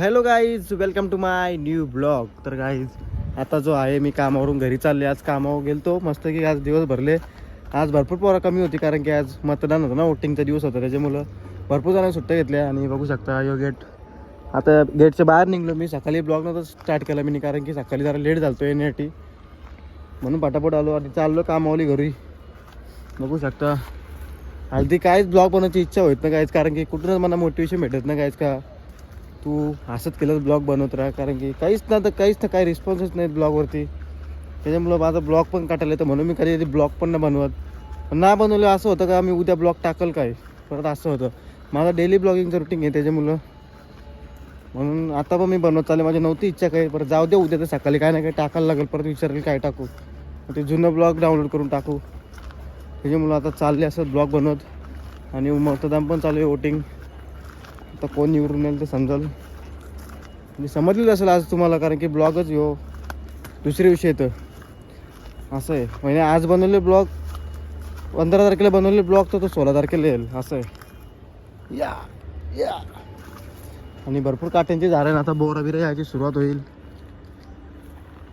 Hello guys welcome to my new blog तर guys आता जो आहे मी कामावरून घरी चालले. आज कामावर गेलतो. मस्त की आज दिवस भरले. आज भरपूर पोरं कमी होती कारण की आज मतदान होतं ना वोटिंगचा दिवस होता त्याच्यामुळं. भरपूर जणांनी सुट्ट्या घेतल्या आणि बघू शकता यो गेट आता गेटच्या बाहेर निघलो मी. सकाळी ब्लॉग नव्हतं स्टार्ट केला मी कारण की सकाळी जरा लेट झालतो येण्यासाठी म्हणून पटापट आलो आणि चाललो कामावली घरी. बघू शकता. हल्दी काहीच ब्लॉग बनवायची इच्छा होत ना काहीच कारण की कुठूनच मला मोटिवेशन भेटत ना काहीच का? तू असंच केलं ब्लॉग बनवत राहा कारण की काहीच ना तर काहीच ना काही रिस्पॉन्सच नाहीत ब्लॉगवरती. त्याच्यामुळं माझा ब्लॉग पण काटायला येतं म्हणून मी कधी ब्लॉग पण नाही बनवत. पण बनवलं असं होतं का मी उद्या ब्लॉग टाकल काय? परत असं होतं. माझा डेली ब्लॉगिंगचं रुटीन आहे त्याच्यामुळं. म्हणून आता पण मी बनवत चालले माझी नव्हती इच्छा काही. परत जाऊ दे उद्या तर सकाळी काय ना काही टाकायला लागेल परत विचारेल काय टाकू. ते जुनं ब्लॉग डाउनलोड करून टाकू. त्याच्यामुळं आता चालले असं ब्लॉग बनवत. आणि मतदान पण चालू आहे वोटिंग आता कोण निवडून येईल ते समजाल. म्हणजे समजलेलं असेल आज तुम्हाला कारण की ब्लॉगच हो दुसरे विषय येतं. असं आहे. म्हणजे आज बनवले ब्लॉग पंधरा तारखेला बनवले ब्लॉग तर तो सोळा तारखेला येईल. असं आहे. या या. आणि भरपूर काट्यांची झाडं आहे ना आता बोरा बिरा यायची सुरुवात होईल.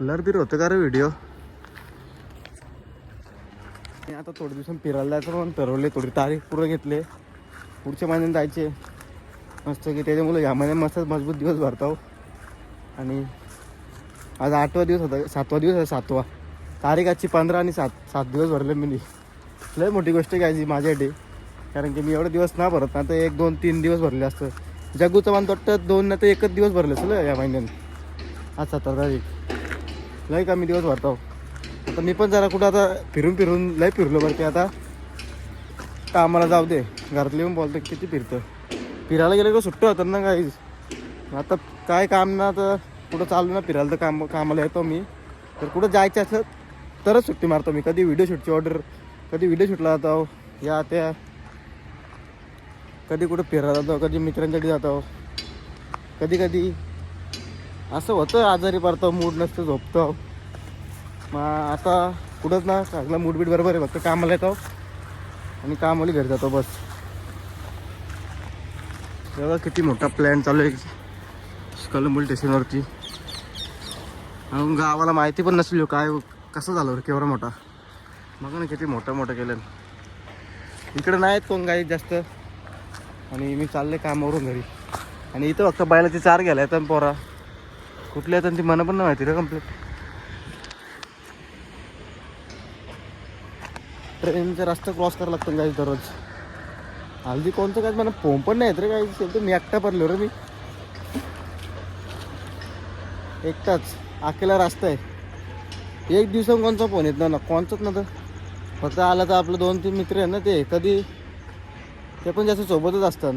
लर बिर होतं का रे व्हिडिओ आता थोड्या दिवसांनी फिरायला जायचं म्हणून ठरवले थोडी तारीख पूर्ण घेतले. पुढच्या महिन्यात जायचे. मस्त की त्याच्यामुळे ह्या महिन्यात मस्त मजबूत दिवस भरतो आणि आज आठवा दिवस होता सातवा दिवस आहे सातवा. तारीख आजची पंधरा आणि सात सात दिवस भरले मी. लय मोठी गोष्ट घ्यायची माझ्यासाठी कारण की मी एवढे दिवस ना भरत ना तर एक दोन तीन दिवस भरले असतं. जगूचं मान वाटतं दोन ना तर एकच दिवस भरले असलं या महिन्यात. आज सतरा तारीख. लय कमी दिवस भरताव. आता मी पण जरा कुठं आता फिरून फिरून लय फिरलो बरं की आता. कामाला जाऊ दे. घरातले येऊन बोलतो किती फिरतं. फिरायला गेलं का सुट्टं होतं ना काही आता काय काम ना तर कुठं चालू ना फिरायला तर काम कामाला येतो मी. तर कुठं जायचं असलं तरच सुट्टी मारतो मी. कधी व्हिडिओ शूटची ऑर्डर कधी व्हिडिओ शूटला जातो या त्या. कधी कुठं फिरायला जातो कधी मित्रांकडे जातो. कधी कधी असं होतं आजारी पडतो मूड नसतं झोपतो. मग आता कुठंच ना चांगला मूड बीट बरोबर आहे फक्त कामाला येतो. आणि कामाला घरी जातो बस. बघा किती मोठा प्लॅन चालू आहे. कलंबोली स्टेशनवरती अजून गावाला माहिती पण नसली हो काय कसं झालं केवढा मोठा? बघा ना किती मोठा मोठा केलं. इकडं नाही आहेत कोण गाई जास्त. आणि मी चालले कामावरून घरी. आणि इथं फक्त बैलाचे चार गेला आहेत पोरा. कुठल्या आहेत ती मना पण नाही माहिती रे कंप्लीट ट्रेनचा रस्ता क्रॉस करायला लागतो गाई दररोज. हल्दी कोणतं काय मला फोन पण नाही येत रे काय शेवटी मी एकटा पडलो रे मी एकटाच अकेला रास्ता आहे एक दिवसा कोणचा फोन येत ना कोणचाच ना तर फक्त आला तर आपलं दोन तीन मित्र आहे ना ते कधी ते पण जास्त सोबतच असतात.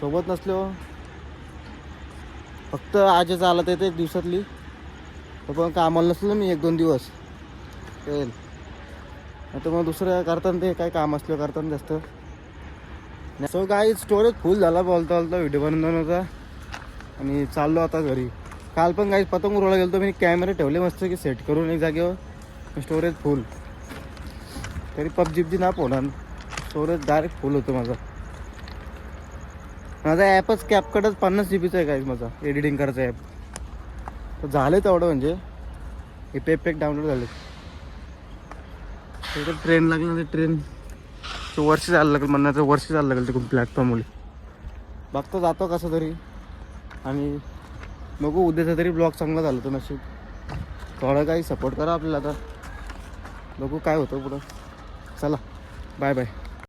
सोबत नसलो हो. फक्त आजच आला तर एक दिवसातली. तर पण कामाला नसलं मी एक दोन दिवस. येईल आता मग दुसरं करताना ते काय काम असलं करताना जास्त. सो काही स्टोरेज फुल झाला बोलता बोलता व्हिडिओ बनवण्याचा आणि चाललो आता घरी. काल पण काही पतंग उरवला गेलो मी कॅमेरे ठेवले मस्त की सेट करून एक जागेवर. स्टोरेज फुल तरी पबजी जी ना होणार स्टोरेज डायरेक्ट फुल होतं माझा. माझा ॲपच कॅपकटच पन्नास जी बीचा आहे काय माझा. एडिटिंग करायचा ॲप तर झालं तेवढं म्हणजे. हे पॅक डाउनलोड झाले तर ट्रेन लागली ट्रेन ते वर्ष जायला लागेल म्हणण्याचं वर्ष जायला लागेल तिकडून प्लॅटफॉर्ममुळे बघतो जातो कसं तरी. आणि बघू उद्याचा तरी ब्लॉग चांगला झाला तर नशीब. थोडं काही सपोर्ट करा आपल्याला आता. बघू काय होतं पुढं. चला बाय बाय